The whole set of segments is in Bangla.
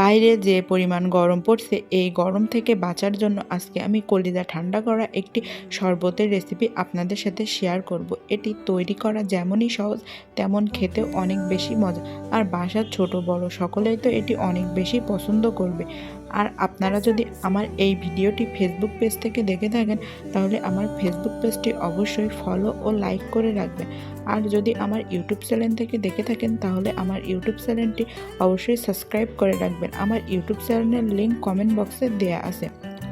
বাইরে যে পরিমাণ গরম পড়ছে, এই গরম থেকে বাঁচার জন্য আজকে আমি কলিজা ঠান্ডা করা একটি শরবতের রেসিপি আপনাদের সাথে শেয়ার করব। এটি তৈরি করা যেমনই সহজ, তেমন খেতেও অনেক বেশি মজা। আর বাসার ছোট বড় সকলেই তো এটি অনেক বেশি পছন্দ করবে। আর আপনারা যদি আমার এই ভিডিওটি ফেসবুক পেজ থেকে দেখে থাকেন তাহলে আমার ফেসবুক পেজটি অবশ্যই ফলো ও লাইক করে রাখবেন। আর যদি আমার ইউটিউব চ্যানেল থেকে দেখে থাকেন তাহলে আমার ইউটিউব চ্যানেলটি অবশ্যই সাবস্ক্রাইব করে রাখবেন। আমার ইউটিউব চ্যানেলের লিঙ্ক কমেন্ট বক্সে দেওয়া আছে।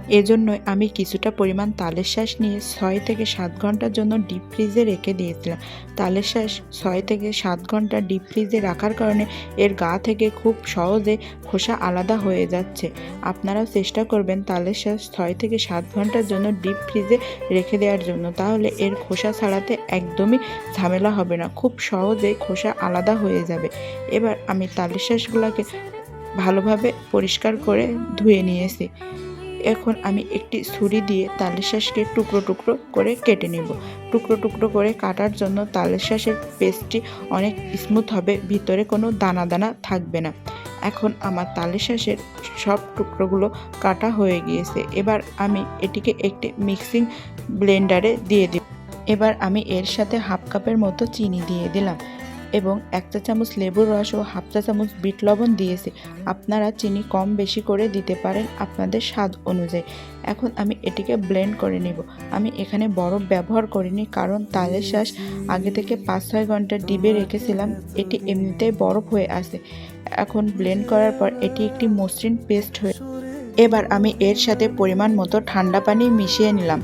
এজন্যই আমি কিছুটা পরিমাণ তালের শ্বাস নিয়ে ছয় থেকে সাত ঘণ্টার জন্য ডিপ ফ্রিজে রেখে দিয়েছিলাম। তালের শ্বাস ছয় থেকে সাত ঘণ্টা ডিপ ফ্রিজে রাখার কারণে এর গা থেকে খুব সহজে খোসা আলাদা হয়ে যাচ্ছে। আপনারাও চেষ্টা করবেন তালের শ্বাস ছয় থেকে সাত ঘণ্টার জন্য ডিপ ফ্রিজে রেখে দেওয়ার জন্য। তাহলে এর খোসা ছাড়াতে একদমই ঝামেলা হবে না, খুব সহজেই খোসা আলাদা হয়ে যাবে। এবার আমি তালের শ্বাসগুলোকে ভালোভাবে পরিষ্কার করে ধুয়ে নিয়েছি। এখন আমি একটি ছুরি দিয়ে তালের শ্বাসকে টুকরো টুকরো করে কেটে নেব। টুকরো টুকরো করে কাটার জন্য তালের শ্বাসের পেস্টটি অনেক স্মুথ হবে, ভিতরে কোনো দানা দানা থাকবে না। এখন আমার তালের শ্বাসের সব টুকরোগুলো কাটা হয়ে গিয়েছে। এবার আমি এটিকে একটি মিক্সিং ব্লেন্ডারে দিয়ে দিব। এবার আমি এর সাথে হাফ কাপের মতো চিনি দিয়ে দিলাম। এবং এক চা চামচ লেবুর রস ও হাফ চা চামচ বিট লবণ দিয়েছি। আপনারা চিনি কম বেশি করে দিতে পারেন আপনাদের স্বাদ অনুযায়ী। এখন আমি এটিকে ব্লেন্ড করে নেব। আমি এখানে বরফ ব্যবহার করিনি কারণ তালের শ্বাস আগে থেকে পাঁচ ছয় ঘণ্টা ডিবে রেখেছিলাম। এটি এমনিতেই বরফ হয়ে আসে এখন ব্লেন্ড করার পর এটি একটি মসৃণ পেস্ট হয়ে এবার আমি এর সাথে পরিমাণ মতো ঠান্ডা পানি মিশিয়ে নিলাম।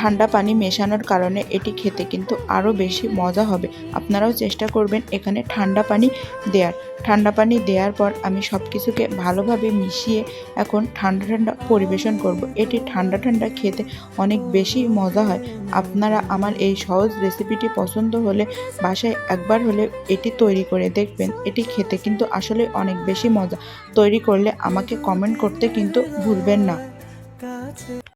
ঠান্ডা পানি মেশানোর কারণে এটি খেতে কিন্তু আরও বেশি মজা হবে। আপনারাও চেষ্টা করবেন এখানে ঠান্ডা পানি দেওয়ার ঠান্ডা পানি দেওয়ার পর আমি সব কিছুকে ভালোভাবে মিশিয়ে এখন ঠান্ডা ঠান্ডা পরিবেশন করব। এটি ঠান্ডা ঠান্ডা খেতে অনেক বেশি মজা হয়। আপনারা আমার এই সহজ রেসিপিটি পছন্দ হলে বাসায় একবার হলে এটি তৈরি করে দেখবেন। এটি খেতে কিন্তু আসলে অনেক বেশি মজা। তৈরি করলে আমাকে কমেন্ট করতে কিন্তু ভুলবেন না।